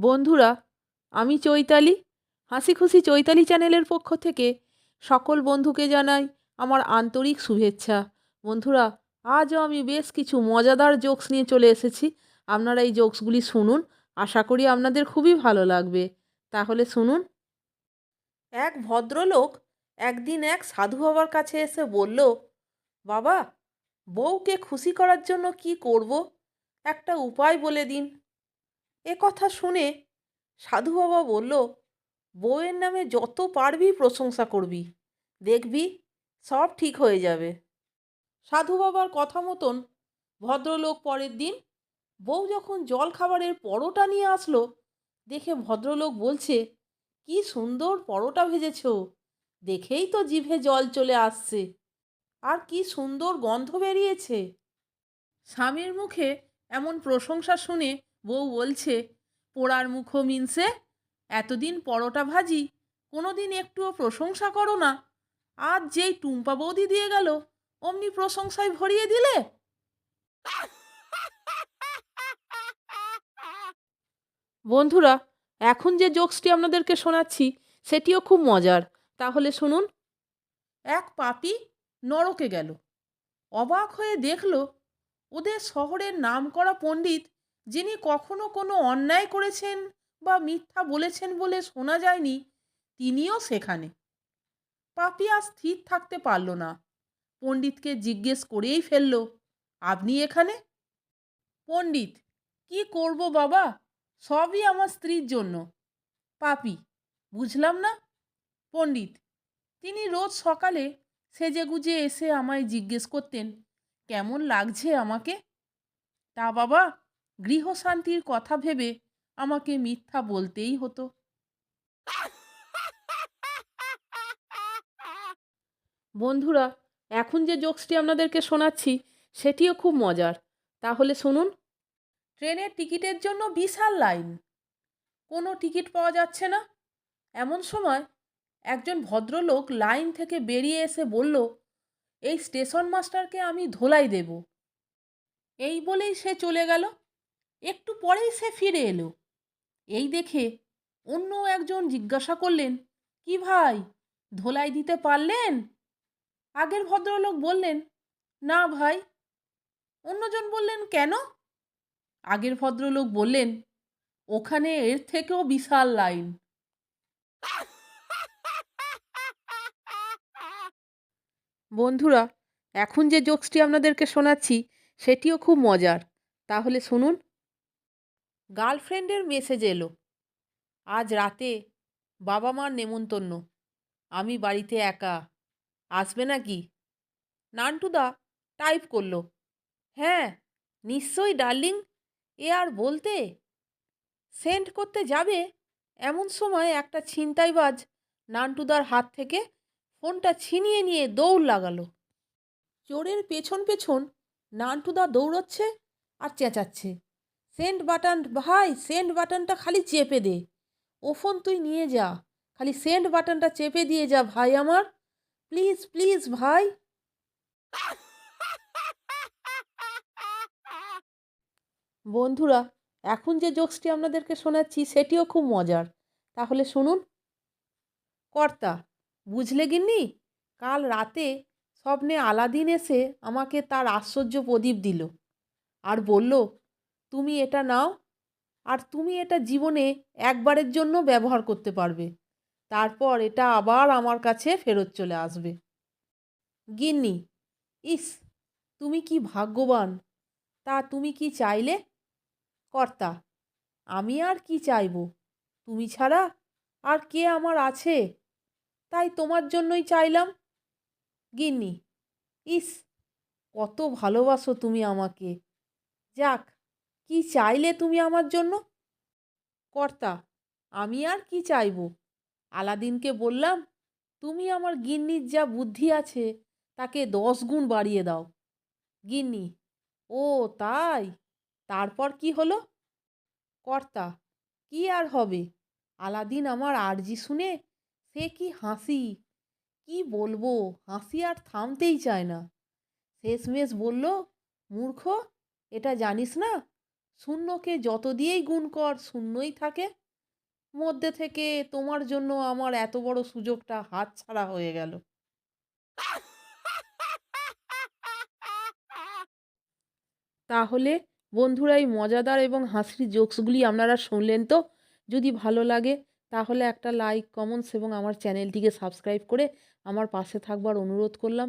বন্ধুরা, আমি চৈতালি। হাসি খুশি চৈতালি চ্যানেলের পক্ষ থেকে সকল বন্ধুকে জানাই আমার আন্তরিক শুভেচ্ছা। বন্ধুরা, আজও আমি বেশ কিছু মজাদার জোকস নিয়ে চলে এসেছি। আপনারা এই জোকসগুলি শুনুন, আশা করি আপনাদের খুবই ভালো লাগবে। তাহলে শুনুন। এক ভদ্রলোক একদিন এক সাধু বাবার কাছে এসে বলল, বাবা, বউকে খুশি করার জন্য কি করব? একটা উপায় বলে দিন। এ কথা শুনে সাধু বাবা বলল, বউয়ের নামে যত পারবি প্রশংসা করবি, দেখবি সব ঠিক হয়ে যাবে। সাধু বাবার কথা মতন ভদ্রলোক পরের দিন বউ যখন জল খাবারের পরোটা নিয়ে আসলো, দেখে ভদ্রলোক বলছে, কি সুন্দর পরোটা ভেজেছ, দেখেই তো জিভে জল চলে আসছে, আর কি সুন্দর গন্ধ বেরিয়েছে। স্বামীর মুখে এমন প্রশংসা শুনে বউ বলছে, পোড়ার মুখো মিনসে, এতদিন পরোটা ভাজি কোনো দিন একটুও প্রশংসা করো না। আজ যেই টুম্পা বৌদি দিয়ে গেল, অমনি প্রশংসায় ভরিয়ে দিলে? বন্ধুরা, এখন যে জোকসটি আপনাদেরকে শোনাচ্ছি, সেটিও খুব মজার। তাহলে শুনুন। এক পাপি নরকে গেল। অবাক হয়ে দেখল, ওদের শহরের নামকরা পণ্ডিত যিনি কখনো কোনো অন্যায় করেছেন বা মিথ্যা বলেছেন বলে শোনা যায়নি, তিনিও সেখানে। পাপি আর স্থির থাকতে পারল না। পণ্ডিতকে জিজ্ঞেস করেই ফেলল, আপনি এখানে? পণ্ডিত, কি করব বাবা? সবই আমার স্ত্রীর জন্য। পাপি, বুঝলাম না? পণ্ডিত, তিনি রোজ সকালে সেজেগুজে এসে আমায় জিজ্ঞেস করতেন, কেমন লাগছে আমাকে? তা বাবা গৃহশান্তির কথা ভেবে আমাকে মিথ্যা বলতেই হতো। বন্ধুরা, এখন যে জোকসটি আপনাদেরকে শোনাচ্ছি, সেটিও খুব মজার। তাহলে শুনুন। ট্রেনের টিকিটের জন্য বিশাল লাইন। কোনো টিকিট পাওয়া যাচ্ছে না। এমন সময় একজন ভদ্রলোক লাইন থেকে বেরিয়ে এসে বলল, এই স্টেশন মাস্টারকে আমি ধোলাই দেব। এই বলেই সে চলে গেল। একটু পরেই সে ফিরে এলো। এই দেখে অন্য একজন জিজ্ঞাসা করলেন, কি ভাই, ধোলাই দিতে পারলেন? আগের ভদ্রলোক বললেন, না ভাই। অন্যজন বললেন, কেন? আগের ভদ্রলোক বললেন, ওখানে এর থেকেও বিশাল লাইন। বন্ধুরা, এখন যে জোকসটি আপনাদেরকে শোনাচ্ছি, সেটিও খুব মজার। তাহলে শুনুন। গার্লফ্রেন্ডের মেসেজ এলো। আজ রাতে বাবা মার নেমন্তন্ন। আমি বাড়িতে একা। আসবে নাকি? নান্টুদা টাইপ করল। হ্যাঁ নিশ্চয়ই ডার্লিং, এ আর বলতে? সেন্ড করতে যাবে? এমন সময় একটা ছিনতাইবাজ নান্টুদার হাত থেকে ফোনটা ছিনিয়ে নিয়ে দৌড় লাগালো। চোরের পেছন পেছন নান্টুদা দৌড়চ্ছে আর চেঁচাচ্ছে। সেন্ড বাটন, ভাই সেন্ড বাটনটা খালি চেপে দে। ও ফোন তুই নিয়ে যা। খালি সেন্ড বাটনটা চেপে দিয়ে যা, ভাই আমার। প্লিজ প্লিজ, ভাই। বন্ধুরা, এখন যে জোকসটি আপনাদেরকে শোনাচ্ছি, সেটিও খুব মজার। তাহলে শুনুন। কর্তা, বুঝলে গিন্নি? কাল রাতে স্বপ্নে আলাদিন এসে আমাকে তার আশ্চর্য প্রদীপ দিল। আর বলল তুমি এটা নাও আর তুমি এটা জীবনে একবারের জন্য ব্যবহার করতে পারবে। তারপর এটা আবার আমার কাছে ফেরত চলে আসবে। গিন্নি, ইস, তুমি কি ভাগ্যবান! তা তুমি কি চাইলে? কর্তা, আমি আর কি চাইব? তুমি ছাড়া আর কে আমার আছে? তাই তোমার জন্যই চাইলাম। গিন্নি, ইস, কত ভালোবাসো তুমি আমাকে। যাক কি চাইলে তুমি আমার জন্য? কর্তা, আমি আর কি চাইব? আলাদিনকে বললাম, তুমি আমার গিন্নির যা বুদ্ধি আছে, তাকে দশ গুণ বাড়িয়ে দাও। গিন্নি? ও, তাই? তারপর কি হলো? কর্তা, কি আর হবে? আলাদিন আমার আর্জি শুনে, সে কি হাসি? কি বলব? হাসি আর থামতেই চায় না। শেষমেশ বলল, মূর্খ, এটা জানিস না? শূন্যকে যত দিয়েই গুণ কর, শূন্যই থাকে। মধ্যে থেকে তোমার জন্য আমার এত বড় সুযোগটা হাতছাড়া হয়ে গেল। তাহলে বন্ধুরা, এই মজাদার এবং হাসির জোকসগুলি আপনারা শুনলেন তো? যদি ভালো লাগে, তাহলে একটা লাইক কমেন্টস এবং আমার চ্যানেলটিকে সাবস্ক্রাইব করে আমার পাশে থাকবার অনুরোধ করলাম।